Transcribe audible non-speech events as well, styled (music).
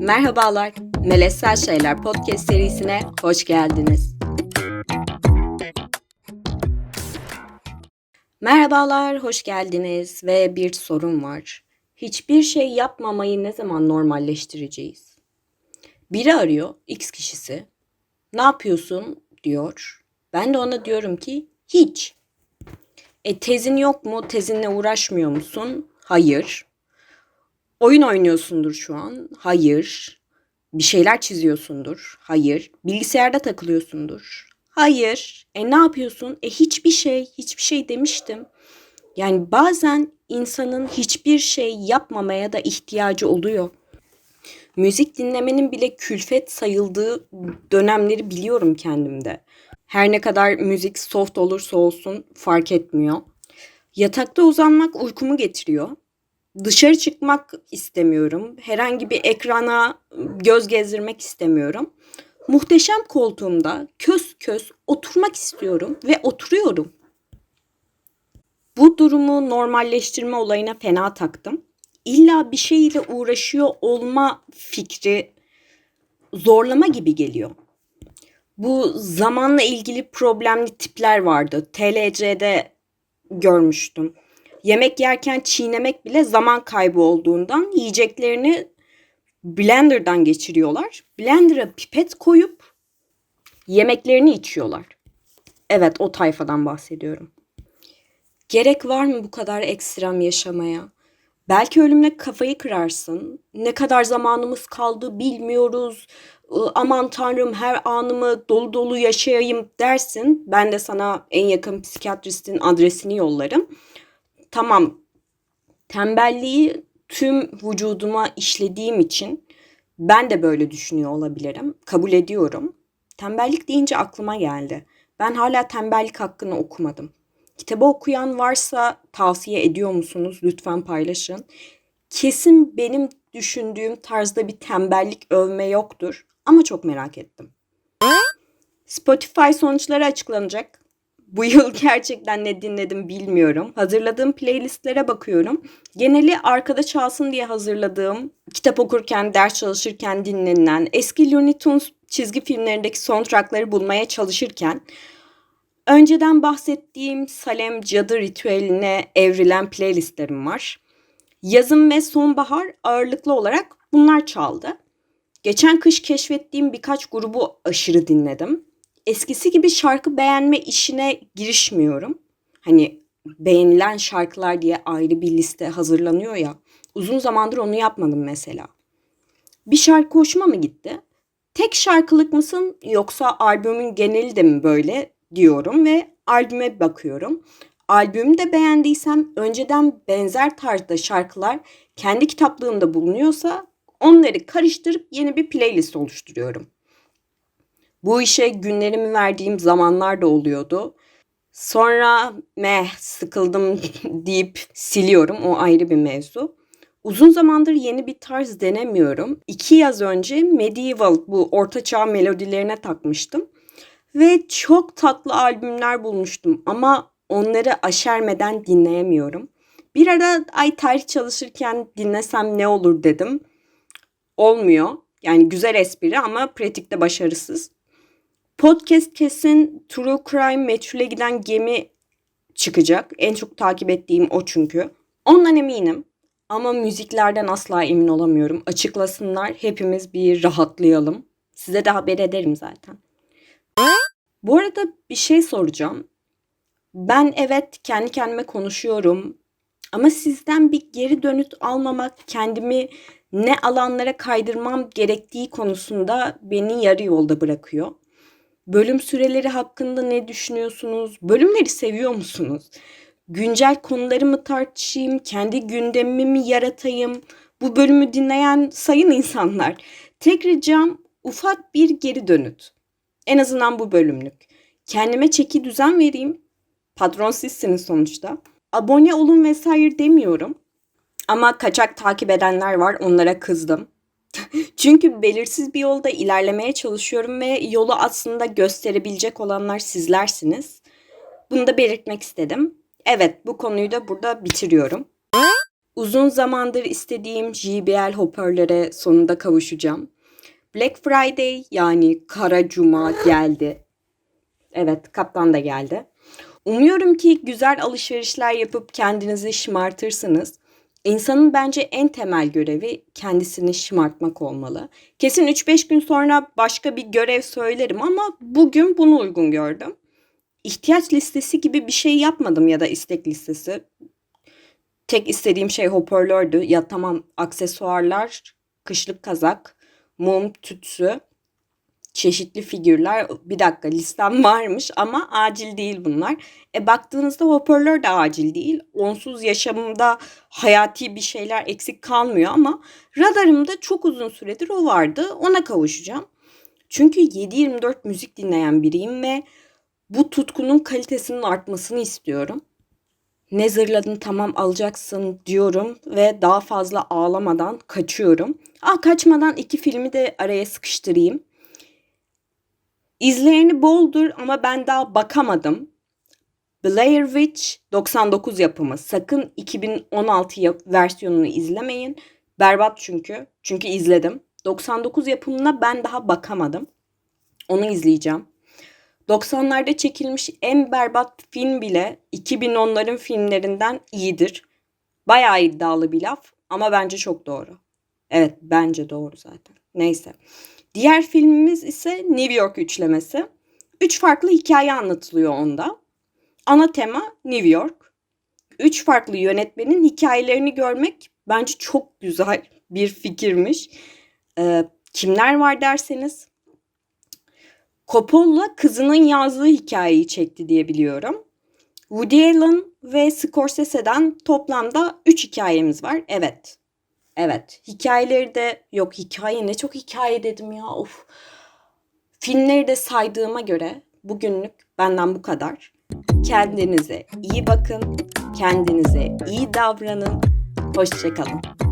Merhabalar, Melessel Şeyler Podcast serisine hoş geldiniz. Merhabalar, hoş geldiniz ve bir sorun var. Hiçbir şey yapmamayı ne zaman normalleştireceğiz? Biri arıyor, X kişisi. Ne yapıyorsun diyor. Ben de ona diyorum ki hiç. E tezin yok mu? Tezinle uğraşmıyor musun? Hayır. Oyun oynuyorsundur şu an. Hayır. Bir şeyler çiziyorsundur. Hayır. Bilgisayarda takılıyorsundur. Hayır. E ne yapıyorsun? E hiçbir şey, hiçbir şey demiştim. Yani bazen insanın hiçbir şey yapmamaya da ihtiyacı oluyor. Müzik dinlemenin bile külfet sayıldığı dönemleri biliyorum kendimde. Her ne kadar müzik soft olursa olsun fark etmiyor. Yatakta uzanmak uykumu getiriyor. Dışarı çıkmak istemiyorum. Herhangi bir ekrana göz gezdirmek istemiyorum. Muhteşem koltuğumda kös kös oturmak istiyorum ve oturuyorum. Bu durumu normalleştirme olayına fena taktım. İlla bir şeyle uğraşıyor olma fikri zorlama gibi geliyor. Bu zamanla ilgili problemli tipler vardı. TLC'de görmüştüm. Yemek yerken çiğnemek bile zaman kaybı olduğundan yiyeceklerini blenderdan geçiriyorlar. Blender'a pipet koyup yemeklerini içiyorlar. Evet o tayfadan bahsediyorum. Gerek var mı bu kadar ekstrem yaşamaya? Belki ölümle kafayı kırarsın. Ne kadar zamanımız kaldı bilmiyoruz. Aman tanrım her anımı dolu dolu yaşayayım dersin. Ben de sana en yakın psikiyatristin adresini yollarım. Tamam tembelliği tüm vücuduma işlediğim için ben de böyle düşünüyor olabilirim. Kabul ediyorum. Tembellik deyince aklıma geldi. Ben hala tembellik hakkını okumadım. Kitabı okuyan varsa tavsiye ediyor musunuz? Lütfen paylaşın. Kesin benim düşündüğüm tarzda bir tembellik övme yoktur ama çok merak ettim. Spotify sonuçları açıklanacak. Bu yıl (laughs) gerçekten ne dinledim bilmiyorum. Hazırladığım playlistlere bakıyorum. Geneli arkada çalsın diye hazırladığım, kitap okurken, ders çalışırken dinlenilen, eski Looney Tunes çizgi filmlerindeki soundtrackları bulmaya çalışırken önceden bahsettiğim Salem Cadı ritüeline evrilen playlistlerim var. Yazın ve sonbahar ağırlıklı olarak bunlar çaldı. Geçen kış keşfettiğim birkaç grubu aşırı dinledim. Eskisi gibi şarkı beğenme işine girişmiyorum. Hani beğenilen şarkılar diye ayrı bir liste hazırlanıyor ya. Uzun zamandır onu yapmadım mesela. Bir şarkı hoşuma mı gitti? Tek şarkılık mısın yoksa albümün geneli de mi böyle diyorum ve albüme bakıyorum. Albümü de beğendiysem önceden benzer tarzda şarkılar kendi kitaplığımda bulunuyorsa onları karıştırıp yeni bir playlist oluşturuyorum. Bu işe günlerimi verdiğim zamanlar da oluyordu. Sonra meh sıkıldım (laughs) deyip siliyorum. O ayrı bir mevzu. Uzun zamandır yeni bir tarz denemiyorum. İki yaz önce medieval bu ortaçağ melodilerine takmıştım. Ve çok tatlı albümler bulmuştum ama onları aşermeden dinleyemiyorum. Bir ara ay tarih çalışırken dinlesem ne olur dedim. Olmuyor. Yani güzel espri ama pratikte başarısız. Podcast kesin True Crime Meçhule giden gemi çıkacak. En çok takip ettiğim o çünkü. Ondan eminim. Ama müziklerden asla emin olamıyorum. Açıklasınlar hepimiz bir rahatlayalım. Size de haber ederim zaten. Bu arada bir şey soracağım. Ben evet kendi kendime konuşuyorum. Ama sizden bir geri dönüt almamak kendimi ne alanlara kaydırmam gerektiği konusunda beni yarı yolda bırakıyor. Bölüm süreleri hakkında ne düşünüyorsunuz? Bölümleri seviyor musunuz? Güncel konuları mı tartışayım? Kendi gündemimi mi yaratayım? Bu bölümü dinleyen sayın insanlar. Tek ricam ufak bir geri dönüt. En azından bu bölümlük. Kendime çeki düzen vereyim. Patron sizsiniz sonuçta. Abone olun vesaire demiyorum. Ama kaçak takip edenler var onlara kızdım. (laughs) Çünkü belirsiz bir yolda ilerlemeye çalışıyorum ve yolu aslında gösterebilecek olanlar sizlersiniz. Bunu da belirtmek istedim. Evet bu konuyu da burada bitiriyorum. Uzun zamandır istediğim JBL hoparlöre sonunda kavuşacağım. Black Friday yani Kara Cuma (gasps) geldi. Evet, kaptan da geldi. Umuyorum ki güzel alışverişler yapıp kendinizi şımartırsınız. İnsanın bence en temel görevi kendisini şımartmak olmalı. Kesin 3-5 gün sonra başka bir görev söylerim ama bugün bunu uygun gördüm. İhtiyaç listesi gibi bir şey yapmadım ya da istek listesi. Tek istediğim şey hoparlördü. Ya tamam aksesuarlar, kışlık kazak, mum, tütsü, çeşitli figürler. Bir dakika listem varmış ama acil değil bunlar. E baktığınızda hoparlör de acil değil. Onsuz yaşamımda hayati bir şeyler eksik kalmıyor ama radarımda çok uzun süredir o vardı. Ona kavuşacağım. Çünkü 7-24 müzik dinleyen biriyim ve bu tutkunun kalitesinin artmasını istiyorum. Ne zırladın tamam alacaksın diyorum ve daha fazla ağlamadan kaçıyorum. Aa kaçmadan iki filmi de araya sıkıştırayım. İzleyeni boldur ama ben daha bakamadım. Blair Witch 99 yapımı. Sakın 2016 yap- versiyonunu izlemeyin. Berbat çünkü. Çünkü izledim. 99 yapımına ben daha bakamadım. Onu izleyeceğim. 90'larda çekilmiş en berbat film bile 2010'ların filmlerinden iyidir. Bayağı iddialı bir laf ama bence çok doğru. Evet bence doğru zaten. Neyse. Diğer filmimiz ise New York üçlemesi. Üç farklı hikaye anlatılıyor onda. Ana tema New York. Üç farklı yönetmenin hikayelerini görmek bence çok güzel bir fikirmiş. Ee, kimler var derseniz Coppola kızının yazdığı hikayeyi çekti diye biliyorum. Woody Allen ve Scorsese'den toplamda 3 hikayemiz var. Evet. Evet. Hikayeleri de yok hikaye ne çok hikaye dedim ya. Of. Filmleri de saydığıma göre bugünlük benden bu kadar. Kendinize iyi bakın. Kendinize iyi davranın. Hoşçakalın.